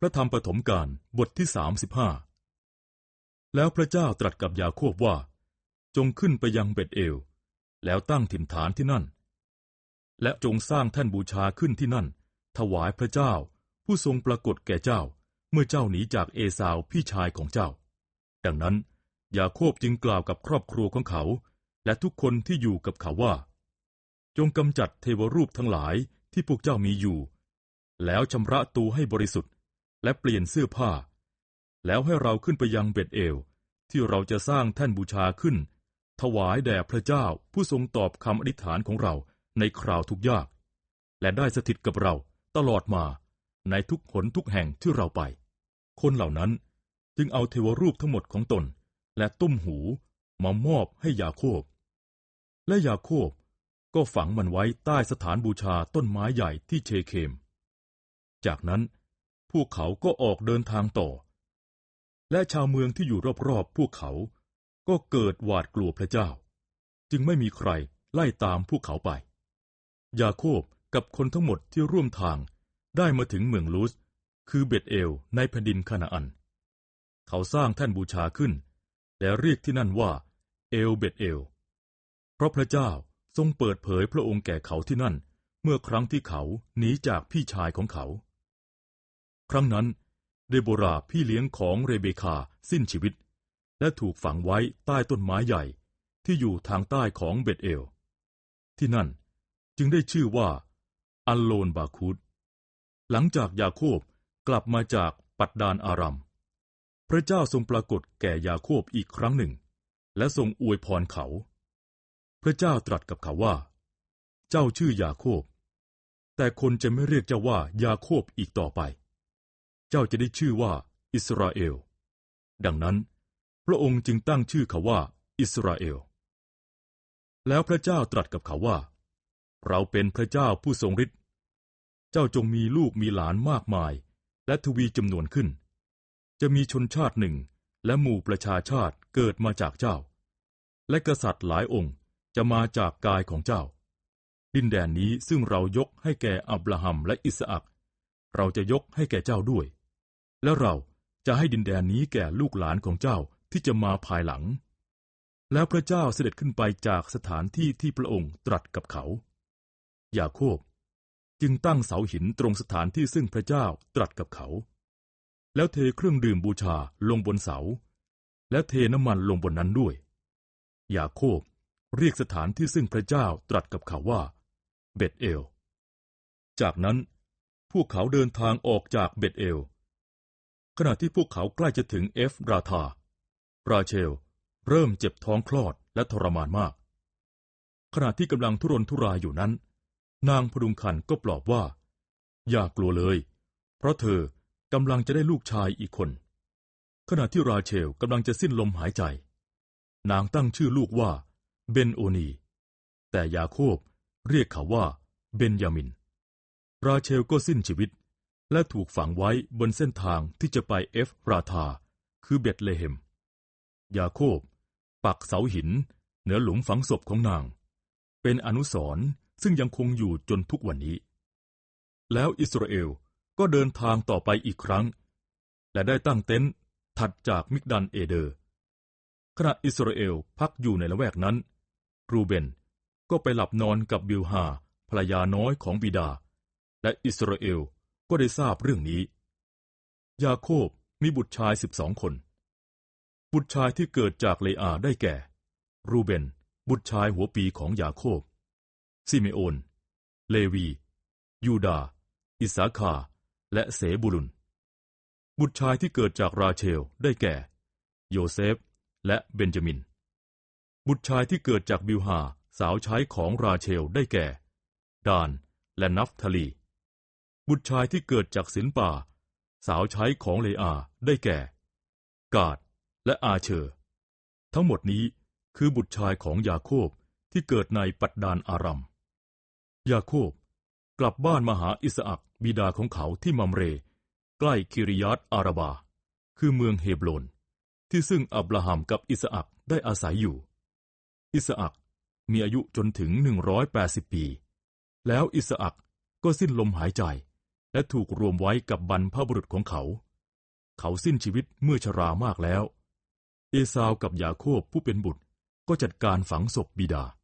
พระธรรมปฐมกาลบทที่สามสิบห้าแล้วพระเจ้าตรัสกับยาโคบว่า จงขึ้นไปยังเบ็ดเอล แล้วตั้งถิ่นฐานที่นั่น และจงสร้างแท่นบูชาขึ้นที่นั่น ถวายพระเจ้าผู้ทรงปรากฏแก่เจ้า เมื่อเจ้าหนีจากเอสาวพี่ชายของเจ้า ดังนั้นยาโคบจึงกล่าวกับครอบครัวของเขา และทุกคนที่อยู่กับเขาว่า จงกำจัดเทวรูปทั้งหลายที่พวกเจ้ามีอยู่ แล้วชำระตูให้บริสุทธิ์ และเปลี่ยนเสื้อผ้า แล้วให้เราขึ้นไปยังเบ็ดเอล ที่เราจะสร้างแท่นบูชาขึ้น ถวายแด่พระเจ้าผู้ทรงตอบคำอธิษฐานของเราในคราวทุกยาก และได้สถิตกับเราตลอดมาในทุกหนทุกแห่งที่เราไป คนเหล่านั้นจึงเอาเทวรูปทั้งหมดของตน และตุ้มหูมามอบให้ยาโคบ และยาโคบก็ฝังมันไว้ใต้สถานบูชาต้นไม้ใหญ่ที่เชเคม จากนั้น พวกเขาก็ออกเดินทางต่อ และชาวเมืองที่อยู่รอบๆพวกเขา ก็เกิดหวาดกลัวพระเจ้า จึงไม่มีใครไล่ตามพวกเขาไป ยาโคบกับคนทั้งหมดที่ร่วมทางได้มาถึงเมืองลูส คือเบตเอลในแผ่นดินคานาอัน เขาสร้างแท่นบูชาขึ้น และเรียกที่นั่นว่า เอลเบตเอล เพราะพระเจ้าทรงเปิดเผยพระองค์แก่เขาที่นั่น เมื่อครั้งที่เขาหนีจากพี่ชายของเขา ครั้งนั้น เดโบราพี่เลี้ยงของเรเบคาสิ้นชีวิต และถูกฝังไว้ใต้ต้นไม้ใหญ่ที่อยู่ทางใต้ของเบตเอล ที่นั่นจึงได้ชื่อว่า อัลโลนบาคูดหลังจากยาโคบกลับมาจากปัดดานอารัม พระเจ้าทรงปรากฏแก่ยาโคบอีกครั้งหนึ่ง และทรงอวยพรเขา พระเจ้าตรัสกับเขาว่า เจ้าชื่อยาโคบ แต่คนจะไม่เรียกเจ้าว่ายาโคบอีกต่อไป เจ้าจะได้ชื่อว่าอิสราเอล ดังนั้น พระองค์จึงตั้งชื่อเขาว่าอิสราเอล แล้วพระเจ้าตรัสกับเขาว่า เราเป็นพระเจ้าผู้ทรงฤทธิ์เจ้าจงมีลูกมีหลานมากมาย และทวีจำนวนขึ้น จะมีชนชาติหนึ่งและหมู่ประชาชาติเกิดมาจากเจ้า และกษัตริย์หลายองค์จะมาจากกายของเจ้า ดินแดนนี้ซึ่งเรายกให้แก่อับราฮัมและอิสอักเราจะยกให้แก่เจ้าด้วย และเราจะให้ดินแดนนี้แก่ลูกหลานของเจ้าที่จะมาภายหลัง แล้วพระเจ้าเสด็จขึ้นไปจากสถานที่ที่พระองค์ตรัสกับเขา ยาโคบจึงตั้งเสาหินตรงสถานที่ซึ่งพระเจ้าตรัสกับเขา แล้วเทเครื่องดื่มบูชาลงบนเสา และเทน้ำมันลงบนนั้นด้วย ยาโคบเรียกสถานที่ซึ่งพระเจ้าตรัสกับเขาว่า เบตเอล จากนั้นพวกเขาเดินทางออกจากเบตเอล ขณะที่พวกเขาใกล้จะถึงเอฟราธา ราเชล เริ่มเจ็บท้องคลอดและทรมานมาก ขณะที่กำลังทุรนทุรายอยู่นั้น นางพดุงคันก็ปลอบว่า อย่ากลัวเลย เพราะเธอกำลังจะได้ลูกชายอีกคน ขณะที่ราเชลกำลังจะสิ้นลมหายใจ นางตั้งชื่อลูกว่า เบนโอนี แต่ยาโคบเรียกเขาว่า เบนยามิน ราเชลก็สิ้นชีวิต และถูกฝังไว้บนเส้นทางที่จะไปเอฟราธา คือเบตเลเฮม ยาโคบ ปักเสาหิน เหนือหลุมฝังศพของนาง เป็นอนุสรณ์ซึ่งยังคงอยู่จนทุกวันนี้ แล้วอิสราเอลก็เดินทางต่อไปอีกครั้ง และได้ตั้งเต็นท์ถัดจากมิกดันเอเดอร์ ขณะอิสราเอลพักอยู่ในละแวกนั้น รูเบนก็ไปหลับนอนกับบิลฮาภรรยาน้อยของบิดา และอิสราเอล ก็ได้ทราบเรื่องนี้ ยาโคบมีบุตรชายสิบสองคน บุตรชายที่เกิดจากเลอาได้แก่ รูเบน บุตรชายหัวปีของยาโคบ ซิเมโอน เลวี ยูดา อิสาคา และเสบุลุน บุตรชายที่เกิดจากราเชลได้แก่ โยเซฟ และเบนจามิน บุตรชายที่เกิดจากบิวฮาสาวใช้ของราเชลได้แก่ ดาน และนัฟทลี บุตรชายที่เกิดจากศิลป่า สาวใช้ของเลอาได้แก่ กาดและอาเชอร์ ทั้งหมดนี้คือบุตรชายของยาโคบที่เกิดในปัดดานอารัม ยาโคบกลับบ้านมาหาอิสอักบิดาของเขาที่มัมเร ใกล้คิริยัตอาราบา คือเมืองเฮบลน ที่ซึ่งอับราฮัมกับอิสอักได้อาศัยอยู่ อิสอักมีอายุจนถึงหนึ่งร้อยแปดสิบปี แล้วอิสอักก็สิ้นลมหายใจ และถูกรวมไว้กับบรรพบุรุษของเขา เขาสิ้นชีวิตเมื่อชรามากแล้ว เอสาวกับยาโคบผู้เป็นบุตรก็จัดการฝังศพบิดา